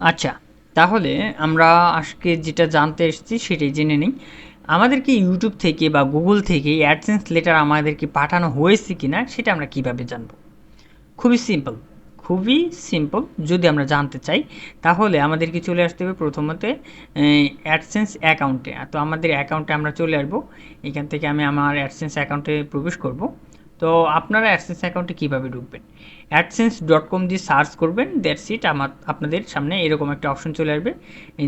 আচ্ছা তাহলে আমরা আজকে যেটা জানতে এসেছি সেটাই জেনে নিই। আমাদেরকে ইউটিউব থেকে বা গুগল থেকে অ্যাডসেন্স লেটার আমাদেরকে পাঠানো হয়েছে কি না সেটা আমরা কীভাবে জানব? খুবই সিম্পল খুবই সিম্পল যদি আমরা জানতে চাই, তাহলে আমাদেরকে চলে আসতে হবে প্রথমতে অ্যাডসেন্স অ্যাকাউন্টে তো আমাদের অ্যাকাউন্টে আমরা চলে আসব। এখান থেকে আমি আমার অ্যাডসেন্স অ্যাকাউন্টে প্রবেশ করব। তো আপনারা অ্যাডসেন্স অ্যাকাউন্টে কীভাবে ঢুকবেন? অ্যাডসেন্স ডট কম দিয়ে সার্চ করবেন দ্যাটস ইট আমার, আপনাদের সামনে এরকম একটা অপশন চলে আসবে।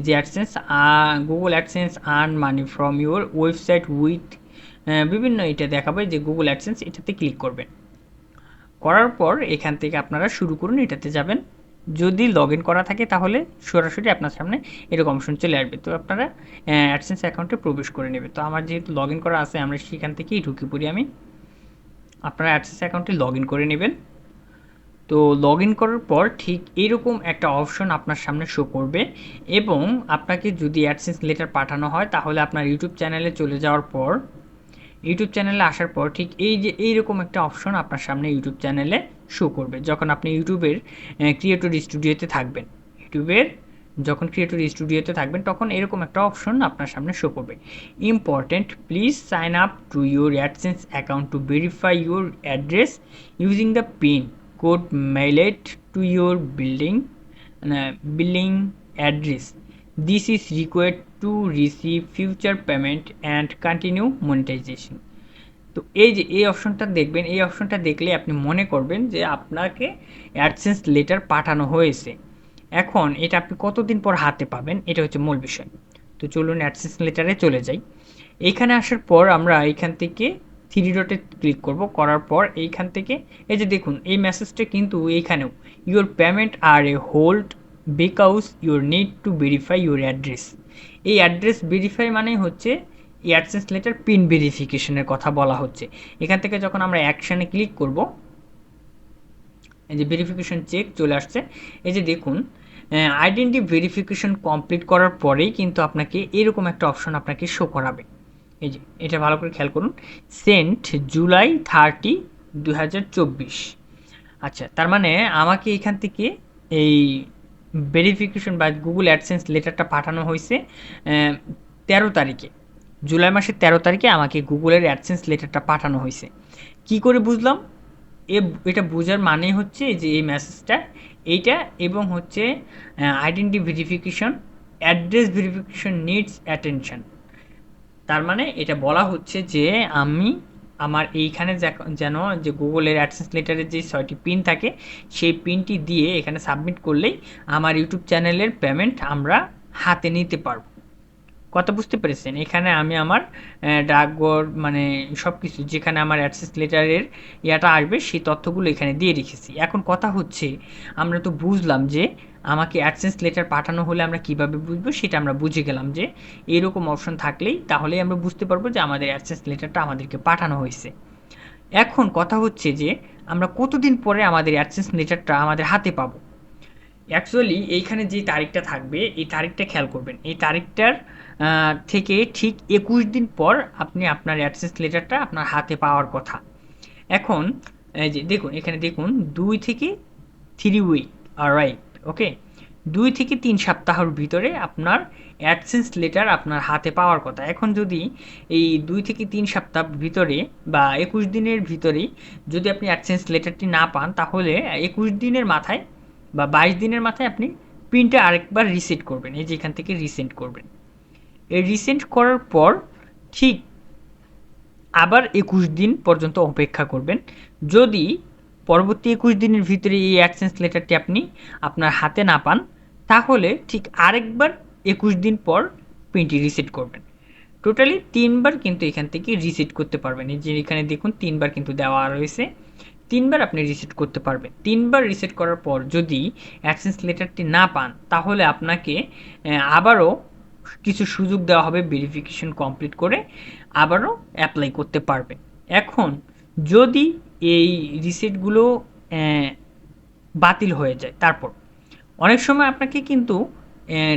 যে AdSense Google AdSense earn money from your website with বিভিন্ন এটা দেখাবে যে গুগল অ্যাডসেন্স এটাতে ক্লিক করবেন। করার পর এখান থেকে আপনারা শুরু করুন, এটাতে যাবেন। যদি লগ ইন করা থাকে তাহলে সরাসরি আপনার সামনে এরকম অপশন চলে আসবে। তো আপনারা অ্যাডসেন্স অ্যাকাউন্টে প্রবেশ করে নেবে তো আমার যেহেতু লগ ইন করা আছে, আমরা সেখান থেকেই ঢুকে পড়ি আমি। আপনারা অ্যাডসেস অ্যাকাউন্টে লগ ইন করে নেবেন। তো লগ ইন করার পর ঠিক এইরকম একটা অপশন আপনার সামনে শো করবে এবং আপনাকে যদি অ্যাডসেন্স লেটার পাঠানো হয়, তাহলে আপনার ইউটিউব চ্যানেলে চলে যাওয়ার পর ইউটিউব চ্যানেলে আসার পর ঠিক এই যে এইরকম একটা অপশন আপনার সামনে ইউটিউব চ্যানেলে শো করবে, যখন আপনি ইউটিউবের ক্রিয়েটর স্টুডিওতে থাকবেন। ইউটিউবের যখন ক্রিয়েটর স্টুডিওতে থাকবেন, তখন এরকম একটা অপশন আপনার সামনে শো করবে। Important please sign up to your AdSense account to verify your address using the pin code mailed to your building building address this is required to receive future payment and continue monetization তো এই যে, এই অপশনটা দেখবেন, এই অপশনটা দেখলে আপনি মনে করবেন যে আপনাকে অ্যাডসেন্স লেটার পাঠানো হয়েছে। এখন এটা আপনি কতদিন পর হাতে পাবেন, এটা হচ্ছে মূল বিষয়। তো চলুন অ্যাডসেন্স লেটারে চলে যাই। এইখানে আসার পর আমরা এইখান থেকে থ্রি ডটে ক্লিক করব, করার পর এইখান থেকে, এই যে দেখুন, এই মেসেজটা কিন্তু এইখানেও। Your payment are a hold because your need to verify your address এই অ্যাড্রেস ভেরিফাই মানেই হচ্ছে অ্যাডসেন্স লেটার পিন ভেরিফিকেশনের কথা বলা হচ্ছে। এখান থেকে যখন আমরা অ্যাকশানে ক্লিক করব এই যে ভেরিফিকেশন চেক চলে আসছে। এই যে দেখুন আইডেন্টি ভেরিফিকেশন কমপ্লিট করার পরেই কিন্তু আপনাকে এরকম একটা অপশন আপনাকে শো করাবে। এই যে, এটা ভালো করে খেয়াল করুন। সেন্ট জুলাই থার্টি দু হাজার চব্বিশ। আচ্ছা তার মানে আমাকে এখান থেকে এই ভেরিফিকেশন বা গুগল অ্যাডসেন্স লেটারটা পাঠানো হয়েছে তেরো তারিখে। জুলাই মাসের তেরো তারিখে আমাকে গুগলের অ্যাডসেন্স লেটারটা পাঠানো হয়েছে। কি করে বুঝলাম? এ এটা বোঝার মানে হচ্ছে যে এই মেসেজটা এইটা এবং হচ্ছে identity verification address verification needs attention তার মানে এটা বলা হচ্ছে যে আমি আমার এইখানে যেন যে গুগলের অ্যাডসেন্স লেটারের যে ছয়টি পিন থাকে, সেই পিনটি দিয়ে এখানে সাবমিট করলেই আমার ইউটিউব চ্যানেলের পেমেন্ট আমরা হাতে নিতে পারব। কথা বুঝতে পেরেছেন। এখানে আমি আমার ডাকঘর মানে সব কিছু যেখানে আমার অ্যাডসেস লেটারের ইয়াটা আসবে, সেই তথ্যগুলো এখানে দিয়ে রেখেছি। এখন কথা হচ্ছে, আমরা তো বুঝলাম যে আমাকে অ্যাডসেন্স লেটার পাঠানো হলে আমরা কীভাবে বুঝব, সেটা আমরা বুঝে গেলাম যে এরকম অপশন থাকলেই তাহলেই আমরা বুঝতে পারব যে আমাদের অ্যাডসেন্স লেটারটা আমাদেরকে পাঠানো হয়েছে। এখন কথা হচ্ছে যে আমরা কতদিন পরে আমাদের অ্যাডসেন্স লেটারটা আমাদের হাতে পাবো? অ্যাকচুয়ালি এইখানে যে তারিখটা থাকবে, এই তারিখটা খেয়াল করবেন। এই তারিখটার থেকে ঠিক একুশ দিন পর আপনি আপনার অ্যাডসেন্স লেটারটা আপনার হাতে পাওয়ার কথা। এখন, এই যে দেখুন, এখানে দেখুন, দুই থেকে থ্রি উইক আর রাইট ওকে দুই থেকে তিন সপ্তাহের ভিতরে আপনার অ্যাডসেন্স লেটার আপনার হাতে পাওয়ার কথা। এখন যদি এই দুই থেকে তিন সপ্তাহ ভিতরে বা একুশ দিনের ভিতরে যদি আপনি অ্যাডসেন্স লেটারটি না পান, তাহলে একুশ দিনের মাথায় বা বাইশ দিনের মাথায় আপনি প্রিন্টটা আরেকবার রিসেট করবেন, এই যে এখান থেকে রিসেন্ট করবেন। এই রিসেন্ট করার পর ঠিক আবার একুশ দিন পর্যন্ত অপেক্ষা করবেন। যদি পরবর্তী একুশ দিনের ভিতরে এই অ্যাডসেন্স লেটারটি আপনি আপনার হাতে না পান, তাহলে ঠিক আরেকবার একুশ দিন পর প্রিন্টটি রিসেট করবেন। টোটালি তিনবার কিন্তু এখান থেকে রিসেট করতে পারবেন। এই যে এখানে দেখুন, তিনবার কিন্তু দেওয়া রয়েছে। তিনবার আপনি রিসেট করতে পারবেন। তিনবার রিসেট করার পর যদি অ্যাডসেন্স লেটারটি না পান, তাহলে আপনাকে আবারও কিছু সুযোগ দেওয়া হবে ভেরিফিকেশন কমপ্লিট করে আবারও অ্যাপ্লাই করতে পারবে এখন যদি এই রিসেটগুলো বাতিল হয়ে যায়, তারপর অনেক সময় আপনাকে কিন্তু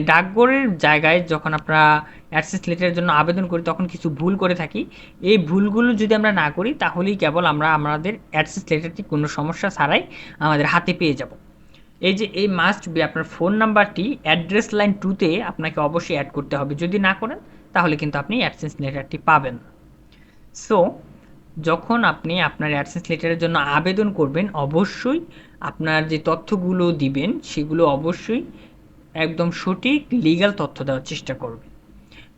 ডাকঘরের জায়গায় যখন আমরা অ্যাডসেস লেটারের জন্য আবেদন করি, তখন কিছু ভুল করে থাকি। এই ভুলগুলো যদি আমরা না করি, তাহলেই কেবল আমরা আমাদের অ্যাডসেস লেটারটি কোনো সমস্যা ছাড়াই আমাদের হাতে পেয়ে যাব। এই যে, এই মাস্ট বি আপনার ফোন নাম্বারটি অ্যাড্রেস লাইন টুতে আপনাকে অবশ্যই অ্যাড করতে হবে। যদি না করেন, তাহলে কিন্তু আপনি অ্যাডসেন্স লেটারটি পাবেন। সো যখন আপনি আপনার অ্যাডসেন্স লেটারের জন্য আবেদন করবেন, অবশ্যই আপনার যে তথ্যগুলো দিবেন, সেগুলো অবশ্যই একদম সঠিক লিগ্যাল তথ্য দেওয়ার চেষ্টা করবেন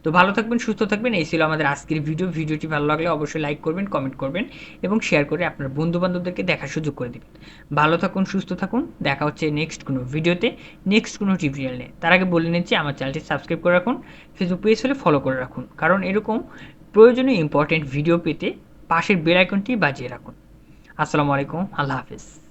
তো ভালো থাকবেন, সুস্থ থাকবেন। এই ছিল আমাদের আজকের ভিডিও ভিডিওটি ভালো লাগলে অবশ্যই লাইক করবেন কমেন্ট করবেন এবং শেয়ার করে আপনার বন্ধু বান্ধবদেরকে দেখার সুযোগ করে দেবেন। ভালো থাকুন, সুস্থ থাকুন। দেখা হচ্ছে নেক্সট কোনো ভিডিওতে নেক্সট কোনো টিউটোরিয়াল নিয়ে। তার আগে বলে নিচ্ছি, আমার চ্যানেলটি সাবস্ক্রাইব করে রাখুন ফেসবুক পেজ হলে ফলো করে রাখুন। কারণ এরকম প্রয়োজনীয় ইম্পর্টেন্ট ভিডিও পেতে পাশের বেল আইকনটি বাজিয়ে রাখুন। আসসালামু আলাইকুম, আল্লাহ হাফিজ।